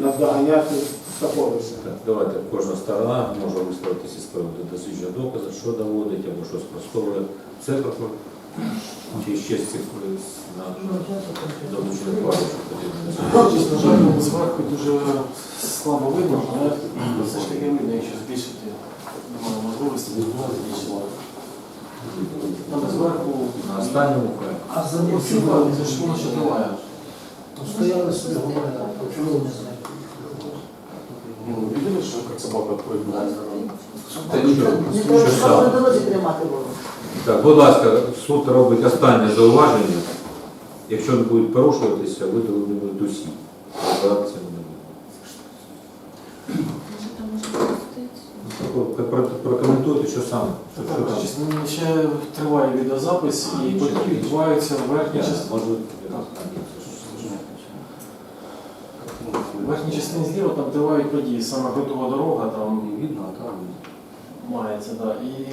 наздоганяти. Так, давайте кожна сторона може висловитися з приводу дослідження доказу, що доводить або що спростовує. Це прокурор. Чи ще з цих долучених пару, що потрібно. На жаль, зверху дуже слабо видно, але все ж таки видно, якщо збільшити, немає можливості збільшувати. Там зверху На останньому краю. А за Оцінка, це ж воно ще триває. стояли собі говорили, чому не знаю. Ну, видели, що як собака прыгнула? Та нічого, Не треба саме. на дорозі тримати було. Так, будь ласка, суд робить останнє зауваження. Якщо не будуть порушуватися, видалені будуть усі. Розбиратися не буде. Про- про- Прокоментуйте, що саме. Що- що там? Ще триває відеозапис і події відбуваються в верхній частині. В верхній частині зліва там тривають події, саме готова дорога, там Видно, а там мається, да. І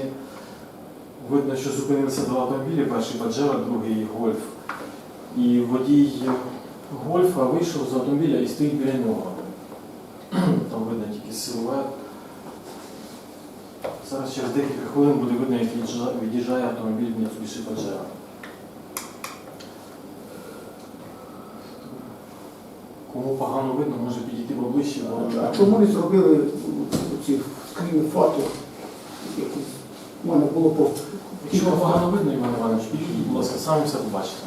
видно, що зупинилися два автомобілі, перший Паджеро, другий Гольф. І водій Гольфа вийшов з автомобіля і стоїть біля нього. Там видно тільки силует. Зараз через декілька хвилин буде видно, як від'їжджає автомобіль Mitsubishi Pajero. Кому погано видно, може підійти поближче, бо А чому не зробили ці скріни фото? В мене було по Якщо вам погано видно, Іван Іванович, підійдіть, будь ласка, самі все побачите.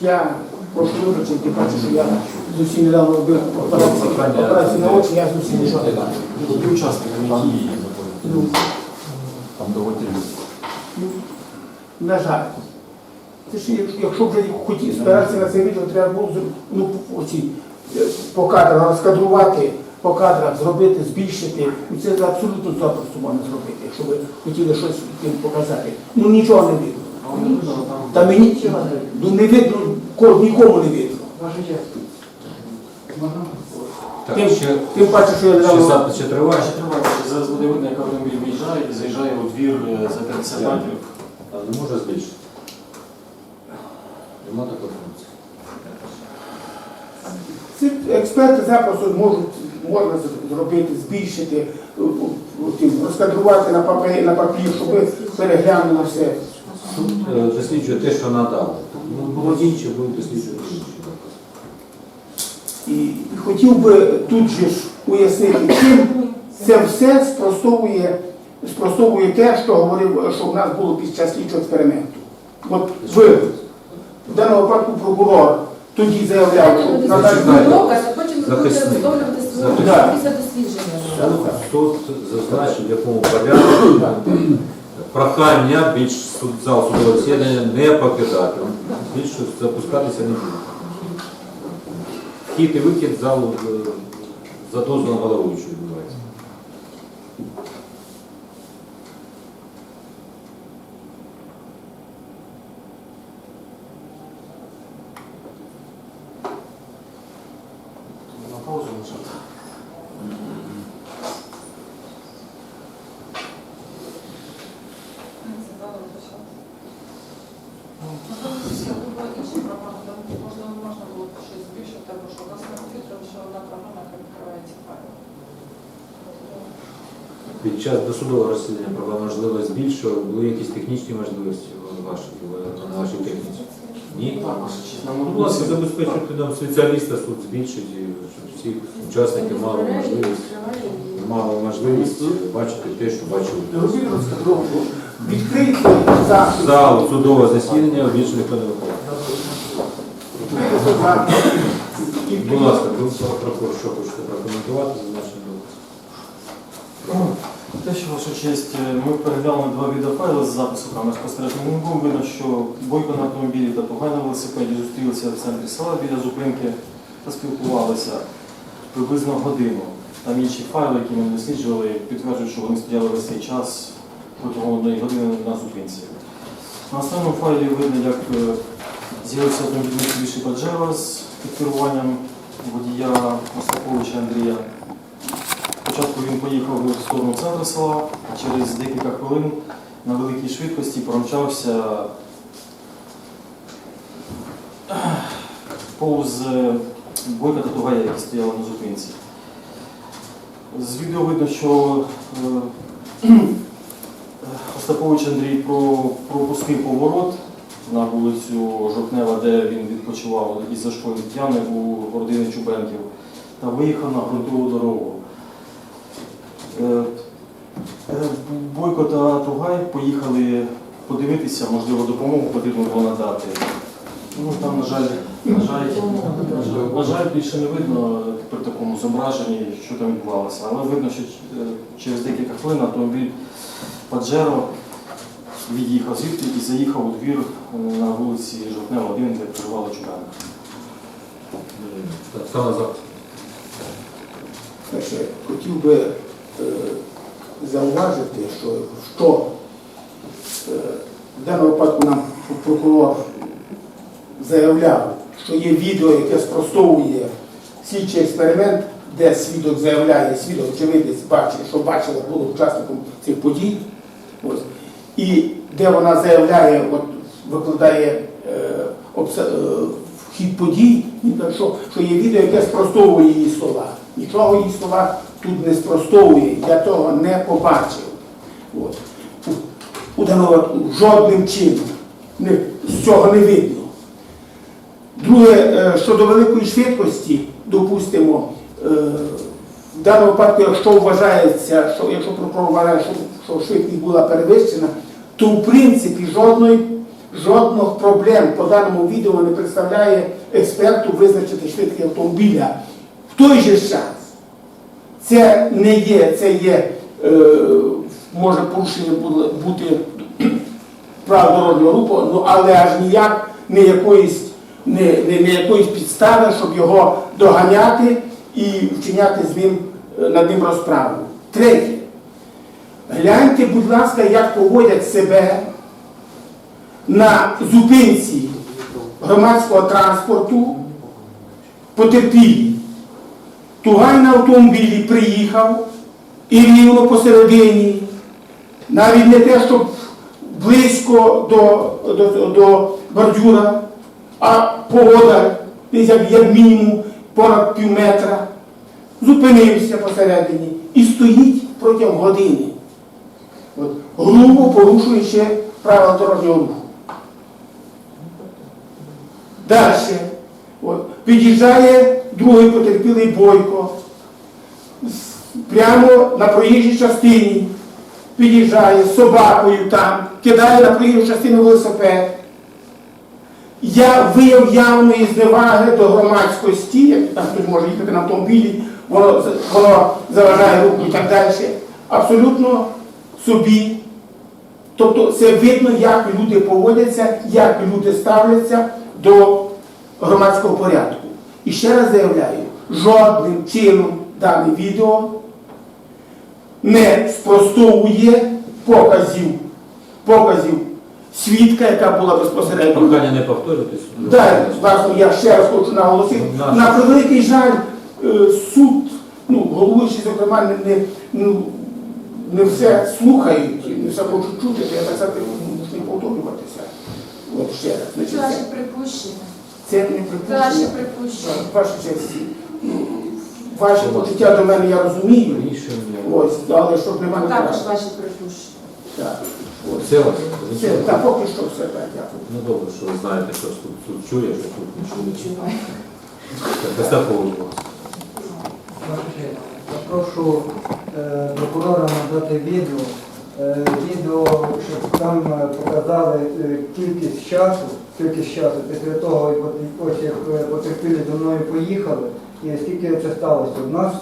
Я прошу вибачити, тим паче, що я зовсім недавно робив операцію, операцію на очі, я зовсім нічого не бачу. Які учасники які Ну, там доводили. ну, на жаль. Це ж якщо- вже хотів спиратися на це відео, треба було ну, оці, е, по кадрах розкадрувати, по кадрах зробити, збільшити. І це абсолютно запросто можна зробити, якщо ви хотіли щось тим показати. Ну нічого не видно. Та мені ну, не видно, ко- нікому не видно. Так, Тим, ще, тим паче, що я ще недавно запис ще триває. ще триває, зараз буде видно, як автомобіль виїжджає і заїжджає у двір е, за 50 метрів. А не може збільшити? Нема такої функції. ці експерти запросто можуть можна з- зробити, збільшити, тим, розкадрувати на папері, на папір, щоб переглянули все. Суд е, досліджує те, що надав. Ну, було інше, буде досліджувати інше. І хотів би тут же ж уяснити, чим це все спростовує, спростовує те, що говорив, що в нас було під час слідчого експерименту. От ви, в даному випадку прокурор, тоді заявляв, що надалі Захисник. суд зазначив, в якому порядку прохання більш зал судового засідання не покидати. Більше запускатися не буде. Вхід і вихід залу дозу за дозволом головуючого відбувається. На паузу нажати. Можливо, можна було б щось збільшити, або що у нас на комп'ютері лише одна програма, яка відкриває ці файли. Під час досудового розслідування права можливо збільшувати, були якісь технічні можливості ваші, на вашій техніці? Ні? Ну, будь ласка, забезпечуйте нам спеціаліста, суд збільшить, щоб всі учасники мали можливість, мали можливість бачити те, що бачили. відкрийте за Зал судового засідання більше ніхто не виходить. відкрийте за Будь ласка, прокурор, що хочете прокоментувати зазначений доказ? Те, що ваша честь, е, ми переглянули два відеофайли з запису камер спостереження. Видно, що бойко на автомобілі та на велосипеді зустрілися в центрі села біля зупинки та спілкувалися приблизно годину. Там інші файли, які ми досліджували, підтверджують, що вони стояли весь цей час протягом одної години на зупинці. На останньому файлі видно, як е, з'явився автомобіль Mitsubishi Pajero з керуванням водія Остаповича Андрія. Спочатку він поїхав в сторону центру села, а через декілька хвилин на великій швидкості промчався повз е, Бойка та Тугая, які стояли на зупинці. З відео видно, що е, Остапович Андрій пропустив поворот на вулицю Жовтнева, де він відпочивав із зашкою ями у родини Чубенків, та виїхав на ґрунтову дорогу. Е, е, Бойко та Тугай поїхали подивитися, можливо, допомогу потрібно було надати. Ну там, на жаль, на жаль, на жаль, більше не видно при такому зображенні, що там відбувалося. Але видно, що е, через декілька хвилин автомобіль Паджеро від'їхав звідти і заїхав у двір на вулиці Жовтнева 1, де проживала Чубенка. Так, за. Перше, хотів би зауважити, що, що е, в даному випадку нам прокурор заявляв, що є відео, яке спростовує слідчий експеримент, де свідок заявляє, свідок очевидець бачить, що бачила, було учасником цих подій. Ось. І де вона заявляє, от, викладає е, обса- е, вхід подій, що, що є відео, яке спростовує її слова. Нічого її слова тут не спростовує, я того не побачив. От. У, у жодним чином не, з цього не видно. Друге, е, щодо великої швидкості, допустимо, е, в даному випадку, якщо вважається, що якщо прокурор вважає, що швидкість була перевищена, то в принципі жодної, жодних проблем по даному відео не представляє експерту визначити швидкість автомобіля. В той же час це не є, це є, е, може порушення бути прав дорожнього руху, ну але аж ніяк не якоїсь, не, не, не якоїсь підстави, щоб його доганяти і вчиняти з ним, е, над ним розправу. Третє. Гляньте, будь ласка, як поводять себе на зупинці громадського транспорту потерпілі. Тугай на автомобілі приїхав і рівно посередині, навіть не те, щоб близько до, до, до бордюра, а погода десь як, мінімум понад пів метра, зупинився посередині і стоїть протягом години. От, грубо порушуючи правила дорожнього руху. Далі. От, під'їжджає другий потерпілий бойко. Прямо на проїжджій частині під'їжджає з собакою там, кидає на проїжджу частину велосипед. Я вияв явної зневаги до громадськості, як там хтось може їхати на автомобілі, воно, воно заважає руку і так далі. Абсолютно собі. Тобто це видно, як люди поводяться, як люди ставляться до громадського порядку. І ще раз заявляю, жодним чином дане відео не спростовує показів, показів свідка, яка була безпосередньо. Прохання не повторюватись. Так, власне, я ще раз хочу наголосити. Наш- На превеликий жаль, е, суд, ну, головуючий, зокрема, не, не, ну, не все слухають, не все хочуть чути, то я так само мушу не повторюватися. От ще раз. Значить, ваші це, припущення. Це не Це ваші припущення. припущення. Ваша честь, ваше почуття до мене я розумію. Ось, але щоб не Також ваші припущення. Так, ось. Все у вас? Це, та поки що все так, дякую. Ну добре, що ви знаєте, що тут, тут чує, що тут не чує. Так, Остапов, будь. Я прошу прокурора надати відео, е, відео, щоб там показали е, кількість часу, кількість часу після того, ось як е, потерпілі до мною поїхали, і скільки це сталося. У нас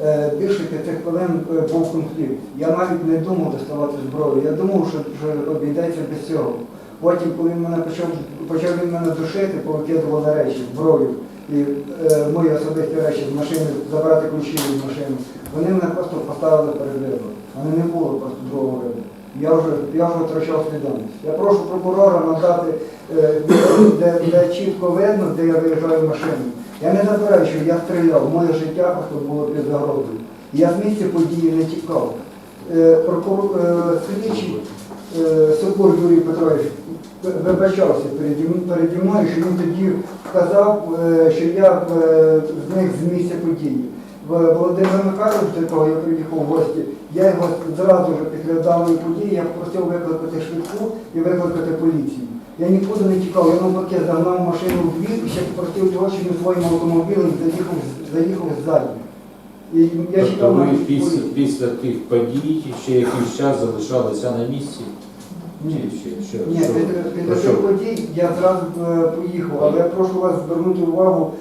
е, більше п'яти хвилин е, був конфлікт. Я навіть не думав доставати зброю. Я думав, що, що обійдеться без цього. Потім, коли він мене почав, почав він мене душити, повикидували речі, зброю і е, мої особисті речі з машини, забрати ключі від машини. Вони мене просто поставили перед вибором. Вони не було просто другого вибору. Я вже, я вже втрачав свідомість. Я прошу прокурора надати, е, де, де чітко видно, де я виїжджаю машину. Я не заперечую, я стріляв, моє життя просто було під загрозою. Я з місця події не тікав. Е, прокурор, е, слідчий Соколь Юрій Петрович вибачався переді, мною, що він тоді сказав, е, що я з них з місця події. Володимир Михайлович, до того я приїхав в гості, я його зразу ж після даної події я попросив викликати швидку і викликати поліцію. Я нікуди не тікав, я навпаки загнав машину в двір і ще попросив його, щоб він своїм автомобілем заїхав, заїхав. І я Тобто чекав ви після, після тих подій ще якийсь час залишалися на місці? Ні. Ще, ще, Ні, що? Про після подій я зразу е, поїхав, але я прошу вас звернути увагу,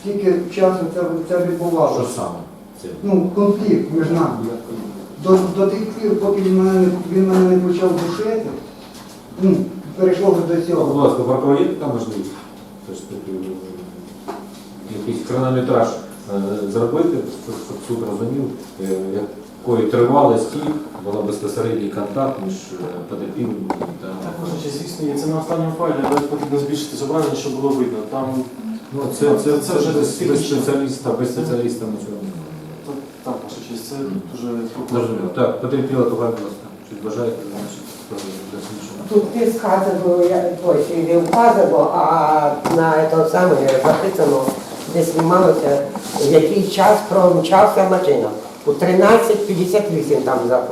скільки часу це, це Що відбувалося. саме? Це? Ну, конфлікт між нами. До, до тих пір, поки він мене, не- він мене не почав душити, ну, перейшло вже до Будь цього. ласка, прокурор, є така можливість? Ж таки, е, якийсь хронометраж е, зробити, щоб щоб суд розумів, е, якої тривалості була безпосередній контакт між е, потерпілим та Також, звісно. Це на останньому файлі, але потрібно збільшити зображення, щоб було видно. Там Ну, це, це, це, Це вже вже без, спеціаліста, без спеціаліста цього не так, ваша честь, це дуже Зрозуміло. Так, потерпіла туга, будь ласка. Чи бажаєте, значить, дослідження? Тут не сказано, я- ой, не вказано, а на этом саме записано, де знімалося, який час промчався машина. У 13.58 там за-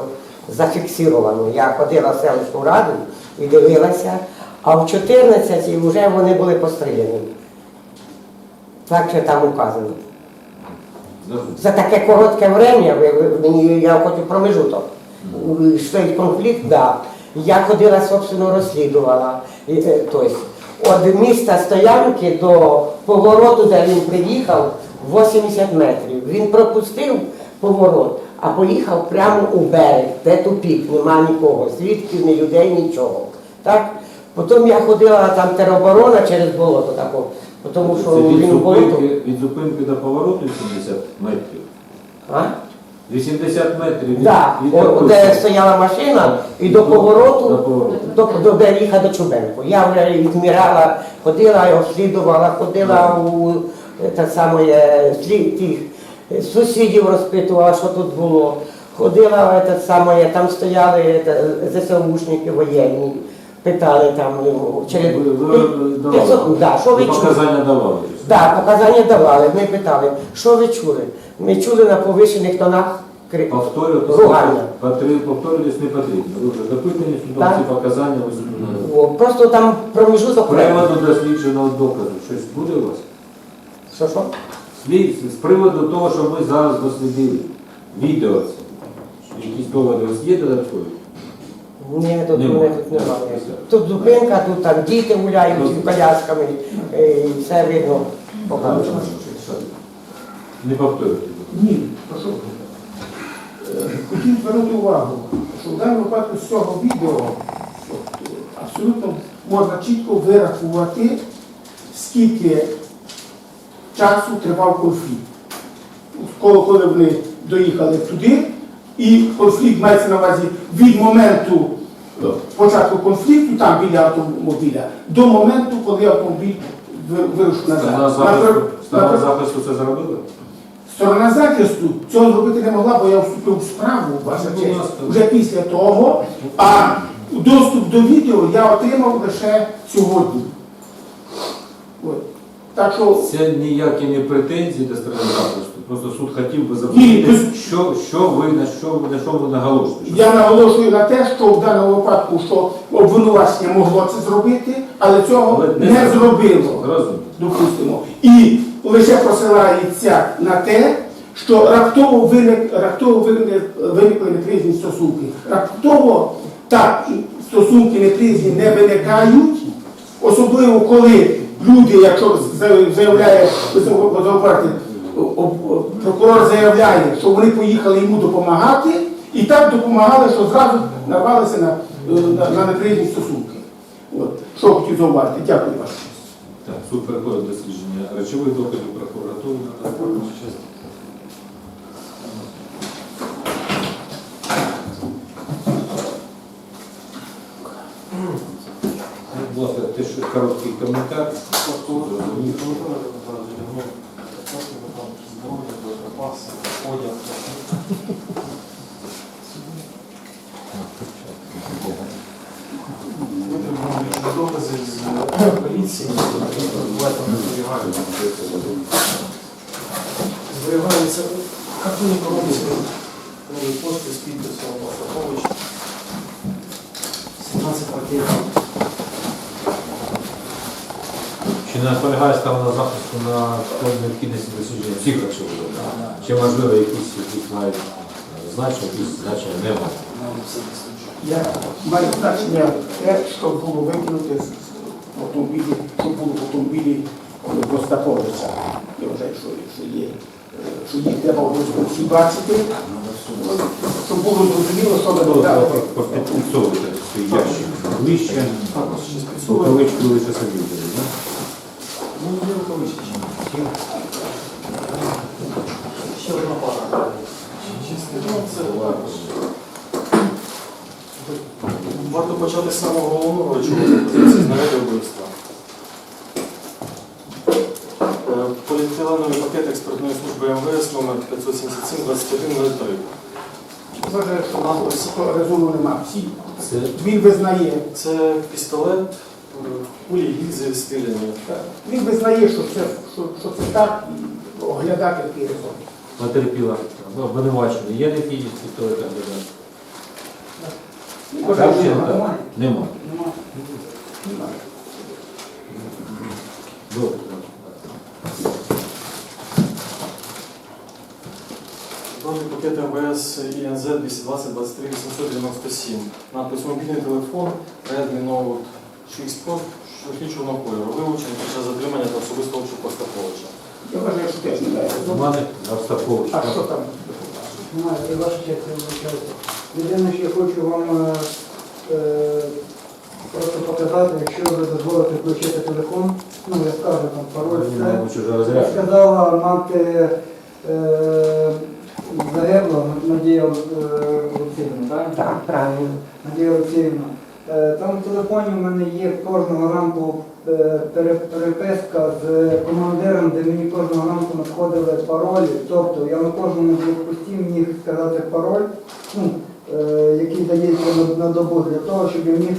зафіксировано. Я ходила в селищну раду і дивилася, а в 14 вже вони були постріляні. Так що там указано. За таке коротке время, я хочу промежуток. Стоїть конфлікт, да. Я ходила, собственно, розслідувала. Тобто, від міста Стоянки до повороту, де він приїхав, 80 метрів. Він пропустив поворот, а поїхав прямо у берег, де тупік, нема нікого, свідків, ні людей, нічого. Так? Потім я ходила там тероборона через болото тако, тому що Це від він болото. зупинки, від зупинки до повороту 80 метрів. А? 80 метрів від, Да, від о- якої де стояла машина і до До повороту, повороту. до, до, де їхав до Чубенко. Я вже відміряла, ходила, обслідувала, ходила у е, те саме, е, слід тих сусідів розпитувала, що тут було. Ходила е, саме, там стояли е, ЗСУшники воєнні, питали там ну, через ви давали? П'ятсот- да, що ви чули? показання давали? Да, показання давали. Ми питали, що ви чули? Ми чули на повищених тонах кри- Повторюватись, не потрібно. Ви вже допитані ці показання. О, Просто там проміжуток. Приводу дослідженого доказу, щось буде у вас? Що що? Слід- З приводу того, що ми зараз дослідили, відео це, якісь доводи у вас є додаткові? Ні, тут Нема. мене тут немає. Тут зупинка, тут там діти гуляють з колясками, е, і все видно. Покажу. Не повторюйте. Ні, прошу. Е, Хотів звернути увагу, що в даному випадку з цього відео от, е, абсолютно можна чітко вирахувати, скільки часу тривав конфлікт. Коли, коли вони доїхали туди, і конфлікт мається на увазі від моменту е, початку конфлікту, там біля автомобіля, до моменту, коли автомобіль вирушив назад. Сторона захисту, Напри- сторона захисту це зробила? Сторона захисту цього зробити не могла, бо я вступив в справу, ваша честь, вже після того, а доступ до відео я отримав лише сьогодні. От. Так що Це ніякі не претензії до сторони захисту. Просто суд хотів би Ні, запитати, що, що ви на що ви на що ви наголошуєте? я наголошую на те, що в даному випадку що обвинувачення могло це зробити, але цього Але не не зробило. зробило. Допустимо, і лише посилається на те, що раптово виник, раптово виник, виникли неприязні стосунки. Раптово так стосунки неприязні не виникають, особливо коли люди, якщо за- заявляє заявляє, прокурор заявляє, що вони поїхали йому допомагати, і так допомагали, що зразу нарвалися на, на, на неприязні стосунки. От. Що хотів зауважити. Дякую вам. Так, суд переходить дослідження речових доказів прокуратури. Ласка, ще короткий коментар. Докази з поліції, зберігаються. Картонні коробці, нові пошти з підписом Остапович. 17 пакетів. Чи не наполягає сторона захисту на необхідності дослідження всіх доказів? Чи можливо якісь, якісь мають е, значення, якісь значення немає? Я маю значення те, що було викинути з автомобілі, що було в автомобілі Остаповича. Я вважаю, що, що є, е, що їх треба обов'язково всі бачити, щоб було зрозуміло, що Ну, додали. Підсовуйте свій ящик ближче, рукавичку лише собі взяли, да? Ну, не рукавички ще. Одна пара. Варто почати з самого головного позиції знаряди вбивства. Е, Поліетиленовий пакет експертної служби МВС номер 577 2103. Вважаю, що нам ось резону нема. Всі. Він визнає, Це пістолет, кулі гільзи стріляні. він визнає, що це, що, що це так, і оглядати такий резон. потерпіла. Ну, обвинувачення. Є необхідність підтримати кандидата? Вважаю, Так, що нема. Нема. Добре. Даний пакет МВС ІНЗ 220 23 897. Надпис мобільний телефон Redmi Note 6 Pro швидкічого кольору. Вилучений під час затримання та особистого обшуку Остаповича. Я вважаю, що теж немає резону. Мане Остапович. А що там? Ваша честь, я. Єдине, що я хочу вам е, е, просто показати, якщо ви дозволите включити телефон, ну я скажу там пароль, все. Мабуть, уже розряд. сказала мати е, загиблого Надія Олексіївна, так? Так, правильно. Надія Олексіївна. Е, Там в телефоні в мене є кожного ранку е, переписка з командиром, де мені кожного ранку надходили паролі. Тобто я на кожному блокпості міг сказати пароль, ну, е, який дається на, добу для того, щоб я міг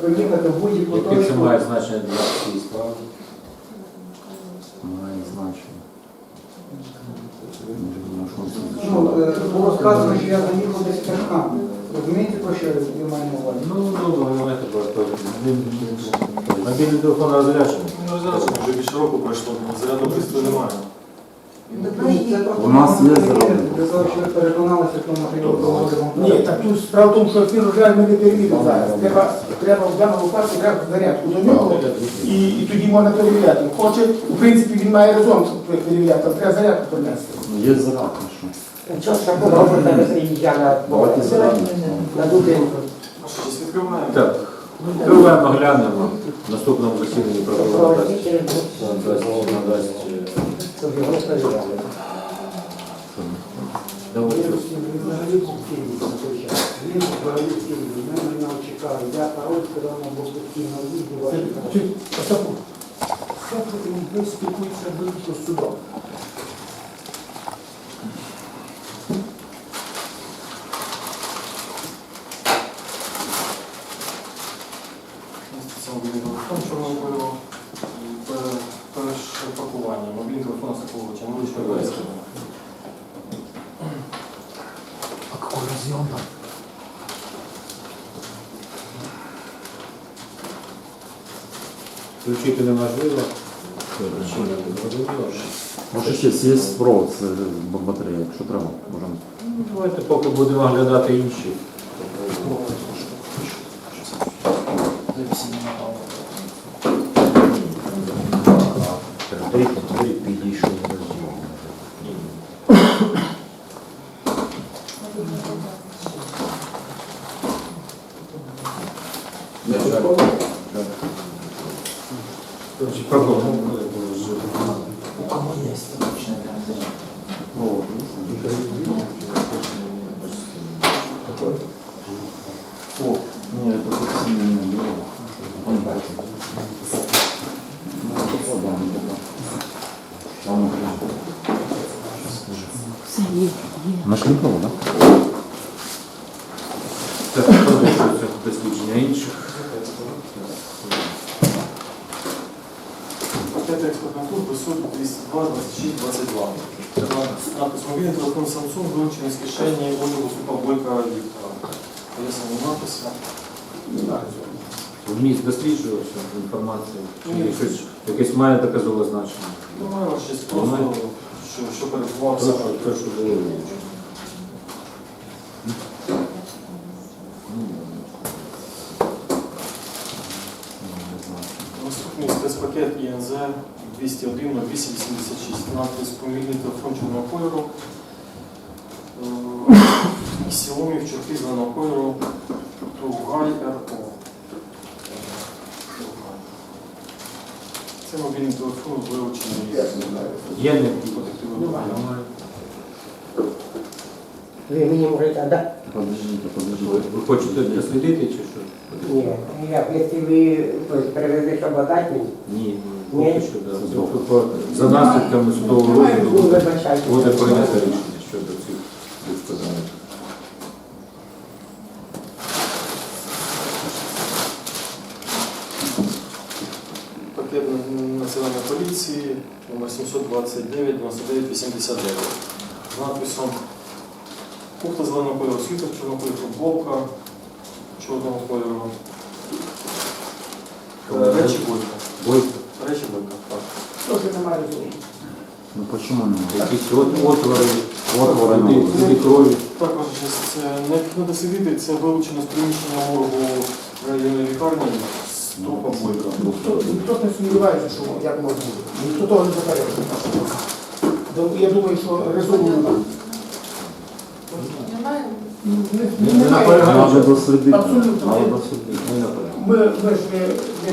проїхати в будь-яку Яке це має значення для цієї справи? Має значення. Ну, було сказано, що я заїхав десь пешками. Розумієте, про що я маю на увазі? Ну, ну, маєте просто. Мобільний телефон розряджений. Ну, зараз вже більше року пройшло, зарядного пристрою немає. У нас є для зроблене. того, переконалися що я говорю. Ні, так тут справа в тому, що фір жаль ми не перевіримо зараз. Треба, треба в даному випадку треба зарядку до нього, і, і тоді можна перевіряти. Хоче, в принципі, він має резон, щоб перевіряти, але треба зарядку принести. Є зарад, ну приїжджала Давайте зарад. на Дубинку. Так. Відкриваємо, глянемо. В наступному засіданні прокурор дасть. надасть- е, час. Я пароль сказав на постійно їздив. Це, спілкуєтеся виключно з судом. Це мобільний телефон чорного кольору. Перепакування. Мобільний телефон Остаповича. Невеличка версія. А какой разъем там? Включити неможливо. Може ще є провод з батареї, якщо треба, можемо. Ну, Давайте поки будемо оглядати інші. Три підійшов записуються дослідження інших. Пакет експортна служби суд 202, 26, 22. Напис мобільний телефон Samsung вилучений з кишені одягу Степа Бойка Віктора. Я сам напис. Вміст досліджувався інформацію. Чи Ні. щось, якесь має доказове значення. Ну, маю щось просто, що, що перебував Те, саме. ІНЗ 201 на 286. Надпис помільний телефон чорного кольору. Е, Сіломів чорти зеленого кольору. Тугай РО. Це мобільний телефон вилучений. Є не Немає. Ви мені можете дати? Подождите, Ви, подождите. ви хочете дослідити чи що? Ні. Я, якщо ви привезли, щоб дати мені, Ні. Ні. Поки що, да. За наслідками судового ви розгляду вибачайте. буде прийнято рішення щодо цих пакет національної поліції номер 729 99 89 з надписом Кухта зеленого кольору, світер чорного кольору, футболка чорного кольору. Е, Речі бойка. Бойко. Речі бойка, так. Трохи немає цього. Ну почему не? Якісь от, отвори, Отвори на сліди крові. Також це необхідно дослідити, це вилучено з приміщення моргу районної лікарні з трупа бойка. Ніхто, ніхто не сумнівається, що як може бути. Ніхто того не заперечує. Я думаю, що резону Немає? Не- доследити. Абсолютно. Ми. Ми, ж не